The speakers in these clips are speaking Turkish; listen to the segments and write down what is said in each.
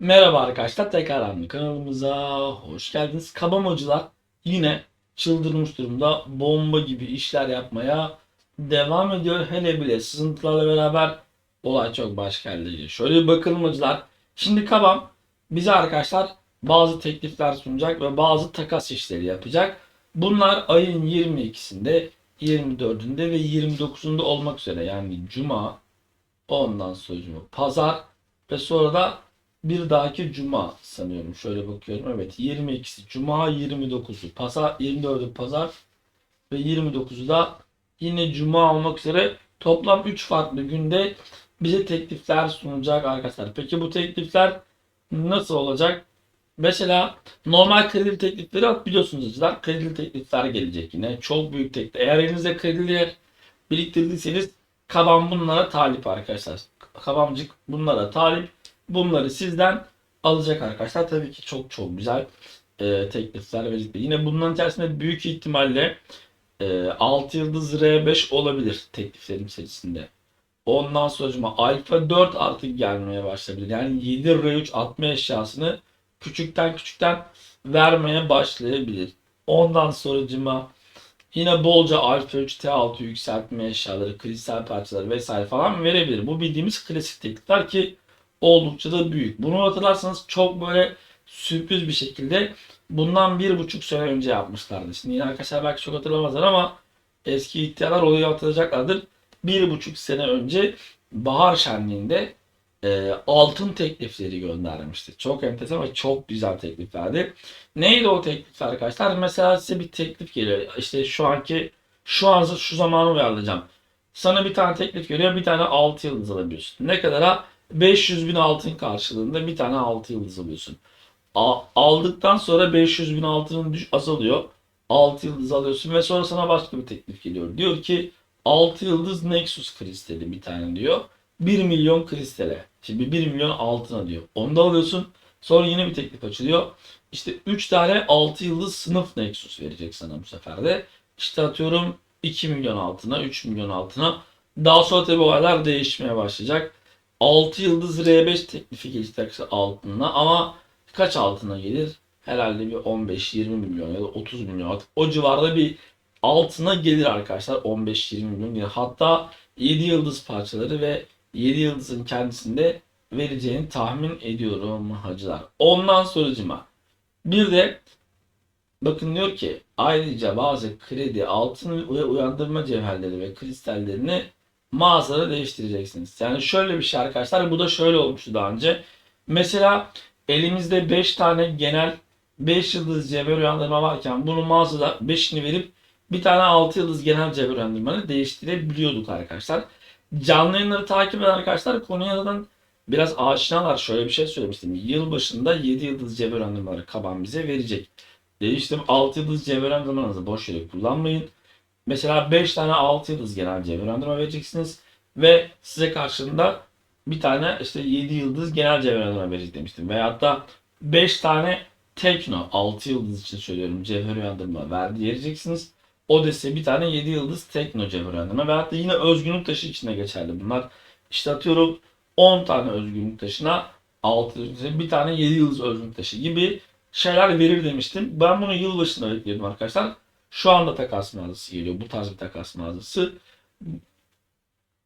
Merhaba arkadaşlar tekrardan kanalımıza hoş geldiniz. Kabamacılar yine çıldırmış durumda bomba gibi işler yapmaya devam ediyor. Hele bile sızıntılarla beraber olay çok başka yerlere Şöyle bir bakalım acılar. Şimdi Kabam bize arkadaşlar bazı teklifler sunacak ve bazı takas işleri yapacak. Bunlar ayın 22'sinde, 24'ünde ve 29'unda olmak üzere yani Cuma, ondan sonra Pazar ve sonra da bir dahaki cuma sanıyorum. Şöyle bakıyorum. Evet 22'si cuma 29'u pazar 24'ü pazar ve 29'u da yine cuma olmak üzere toplam 3 farklı günde bize teklifler sunacak arkadaşlar. Peki bu teklifler nasıl olacak? Mesela normal kredi teklifleri biliyorsunuz acılar. Kredi teklifler gelecek yine. Çok büyük teklif. Eğer elinizde krediler biriktirdiyseniz Kabam bunlara talip arkadaşlar. Kabamcık bunlara talip. Bunları sizden alacak arkadaşlar. Tabii ki çok çok güzel e, teklifler verecek. Yine bunların içerisinde büyük ihtimalle e, 6 yıldız R5 olabilir tekliflerim serisinde. Ondan sonra Alfa 4 artık gelmeye başlayabilir. Yani 7 R3 atma eşyasını küçükten küçükten vermeye başlayabilir. Ondan sonracıma yine bolca Alfa 3 T6 yükseltme eşyaları, kristal parçaları vesaire falan verebilir. Bu bildiğimiz klasik teklifler ki oldukça da büyük. Bunu hatırlarsanız çok böyle sürpriz bir şekilde bundan bir buçuk sene önce yapmışlardı. Şimdi yine arkadaşlar belki çok hatırlamazlar ama eski ihtiyarlar olayı hatırlayacaklardır. Bir buçuk sene önce bahar şenliğinde e, altın teklifleri göndermişti. Çok enteresan ve çok güzel tekliflerdi. Neydi o teklifler arkadaşlar? Mesela size bir teklif geliyor. İşte şu anki şu an şu zamanı uyarlayacağım. Sana bir tane teklif geliyor. Bir tane 6 yıldız alabiliyorsun. Ne kadara? 500 bin altın karşılığında bir tane 6 yıldız alıyorsun. A- aldıktan sonra 500 bin altının düş azalıyor. 6 yıldız alıyorsun ve sonra sana başka bir teklif geliyor. Diyor ki 6 yıldız Nexus kristali bir tane diyor. 1 milyon kristale. Şimdi 1 milyon altına diyor. Onu da alıyorsun. Sonra yine bir teklif açılıyor. İşte 3 tane 6 yıldız sınıf Nexus verecek sana bu sefer de. İşte atıyorum 2 milyon altına, 3 milyon altına. Daha sonra tabii olaylar değişmeye başlayacak. 6 yıldız R5 teklifi geçti altına ama kaç altına gelir? Herhalde bir 15-20 milyon ya da 30 milyon artık o civarda bir altına gelir arkadaşlar 15-20 milyon gelir. Hatta 7 yıldız parçaları ve 7 yıldızın kendisinde vereceğini tahmin ediyorum hacılar. Ondan sonracıma bir de bakın diyor ki ayrıca bazı kredi, altın ve uyandırma cevherleri ve kristallerini mağazada değiştireceksiniz. Yani şöyle bir şey arkadaşlar. Bu da şöyle olmuştu daha önce. Mesela elimizde 5 tane genel 5 yıldız cevher uyandırma varken bunu mağazada 5'ini verip bir tane 6 yıldız genel cevher uyandırmanı değiştirebiliyorduk arkadaşlar. Canlı yayınları takip eden arkadaşlar konuya zaten biraz aşinalar. Şöyle bir şey söylemiştim. Yıl başında 7 yıldız cevher uyandırmaları kaban bize verecek. Değiştim 6 yıldız cevher uyandırmanızı boş yere kullanmayın. Mesela 5 tane 6 yıldız genel cevherlandırma vereceksiniz. Ve size karşılığında bir tane işte 7 yıldız genel cevherlandırma verecek demiştim. Veyahut da 5 tane Tekno 6 yıldız için söylüyorum cevher verdi vereceksiniz. O da size bir tane 7 yıldız Tekno cevher uyandırma veyahut da yine özgünlük taşı içine geçerli bunlar. İşte atıyorum 10 tane özgünlük taşına 6 yıldız, bir tane 7 yıldız özgünlük taşı gibi şeyler verir demiştim. Ben bunu yılbaşında bekliyordum arkadaşlar. Şu anda takas mağazası geliyor. Bu tarz bir takas mağazası.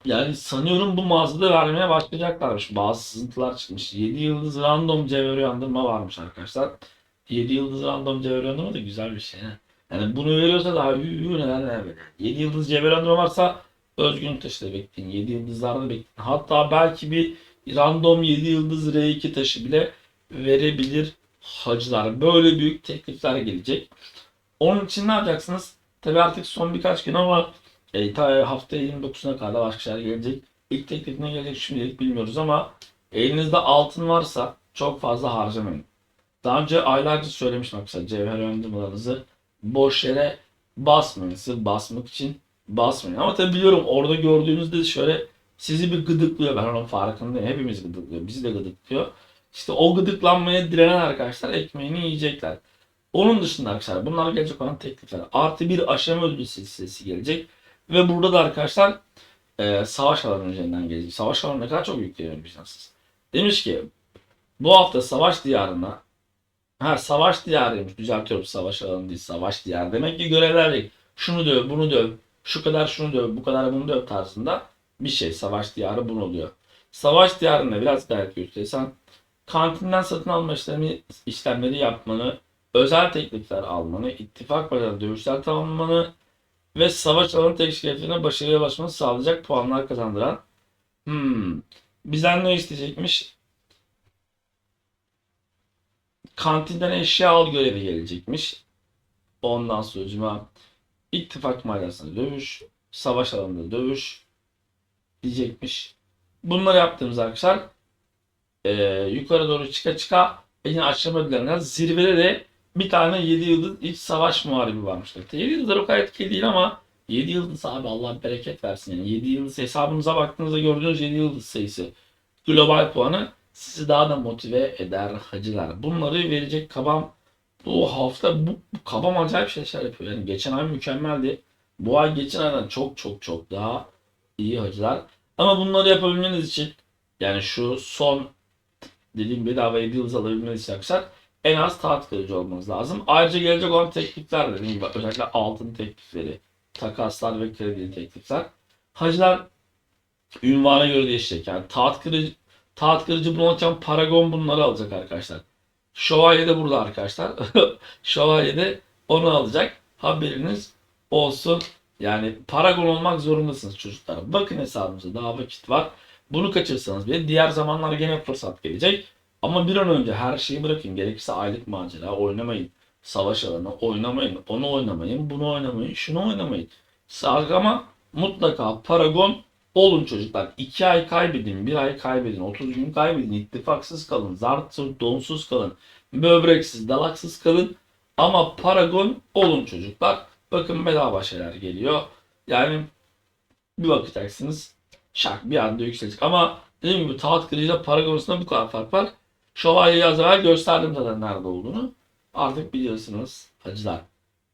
Yani sanıyorum bu mağazada vermeye başlayacaklarmış. Bazı sızıntılar çıkmış. 7 yıldız random cevher uyandırma varmış arkadaşlar. 7 yıldız random cevher uyandırma da güzel bir şey. he. Yani bunu veriyorsa daha yürü neler neler böyle. 7 yıldız cevher uyandırma varsa özgün taşı da bekleyin. 7 yıldızlarda da bekleyin. Hatta belki bir random 7 yıldız R2 taşı bile verebilir hacılar. Böyle büyük teklifler gelecek. Onun için ne yapacaksınız? Tabi artık son birkaç gün ama e, ta hafta 29'una kadar başka şeyler gelecek. İlk teklif ne gelecek şimdilik bilmiyoruz ama elinizde altın varsa çok fazla harcamayın. Daha önce aylarca söylemiştim mesela cevher öndürmelerinizi boş yere basmayın. Sırf basmak için basmayın. Ama tabi biliyorum orada gördüğünüzde şöyle sizi bir gıdıklıyor. Ben onun farkındayım. Hepimiz gıdıklıyor. Bizi de gıdıklıyor. İşte o gıdıklanmaya direnen arkadaşlar ekmeğini yiyecekler. Onun dışında arkadaşlar bunlar gelecek olan teklifler. Artı bir aşama ödülü silsilesi gelecek. Ve burada da arkadaşlar e, savaş alanı üzerinden gelecek. Savaş alanı ne kadar çok yükleniyor biliyorsunuz. Demiş ki Bu hafta savaş diyarına ha savaş diyarıymış düzeltiyorum savaş alanı değil savaş diyarı. Demek ki görevler değil. Şunu döv bunu döv şu kadar şunu döv bu kadar bunu döv tarzında bir şey savaş diyarı bunu oluyor. Savaş diyarında biraz gayret gösterirsen kantinden satın alma işlemi, işlemleri yapmanı, özel teklifler almanı, ittifak başarılı dövüşler tamamlamanı ve savaş alanı teşkilatına başarıya ulaşmanı sağlayacak puanlar kazandıran hmm, bizden ne isteyecekmiş? Kantinden eşya al görevi gelecekmiş. Ondan sonra ittifak mağarasında dövüş, savaş alanında dövüş diyecekmiş. Bunları yaptığımız arkadaşlar eee, yukarı doğru çıka çıka yine aşama ödüllerinden zirvede de bir tane 7 yıldız iç savaş muharibi varmış. 7 yıldızlar o kadar etkili değil ama 7 yıldız abi Allah bereket versin. Yani 7 yıldız hesabınıza baktığınızda gördüğünüz 7 yıldız sayısı global puanı sizi daha da motive eder hacılar. Bunları verecek kabam bu hafta bu, bu kabam acayip şeyler yapıyor. Yani geçen ay mükemmeldi. Bu ay geçen aydan çok çok çok daha iyi hacılar. Ama bunları yapabilmeniz için yani şu son dediğim bedava 7 yıldız alabilmeniz için arkadaşlar en az taht kırıcı olmanız lazım. Ayrıca gelecek olan teklifler de dediğim gibi özellikle altın teklifleri, takaslar ve kredili teklifler. Hacılar ünvana göre değişecek. Yani taht kırıcı, taht kırıcı bulurken Paragon bunları alacak arkadaşlar. Şövalye de burada arkadaşlar. Şövalye de onu alacak. Haberiniz olsun. Yani Paragon olmak zorundasınız çocuklar. Bakın hesabımıza daha vakit var. Bunu kaçırsanız bile diğer zamanlar gene fırsat gelecek. Ama bir an önce her şeyi bırakın. Gerekirse aylık macera oynamayın. Savaş alanı oynamayın. Onu oynamayın. Bunu oynamayın. Şunu oynamayın. Ama mutlaka Paragon olun çocuklar. 2 ay kaybedin. 1 ay kaybedin. 30 gün kaybedin. ittifaksız kalın. Zart donsuz kalın. Böbreksiz, dalaksız kalın. Ama Paragon olun çocuklar. Bakın bedava şeyler geliyor. Yani bir bakacaksınız şak bir anda yükselecek. Ama dediğim gibi taht kırıcıyla para bu kadar fark var. Şövalyeyi az evvel gösterdim zaten nerede olduğunu. Artık biliyorsunuz hacılar.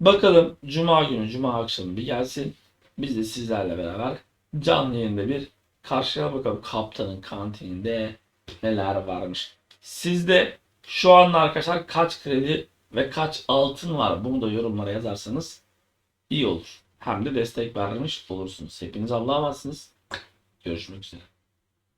Bakalım Cuma günü, Cuma akşamı bir gelsin. Biz de sizlerle beraber canlı yayında bir karşıya bakalım kaptanın kantininde neler varmış. Sizde şu an arkadaşlar kaç kredi ve kaç altın var bunu da yorumlara yazarsanız iyi olur. Hem de destek vermiş olursunuz. Hepiniz Allah'a emansınız. Görüşmek üzere.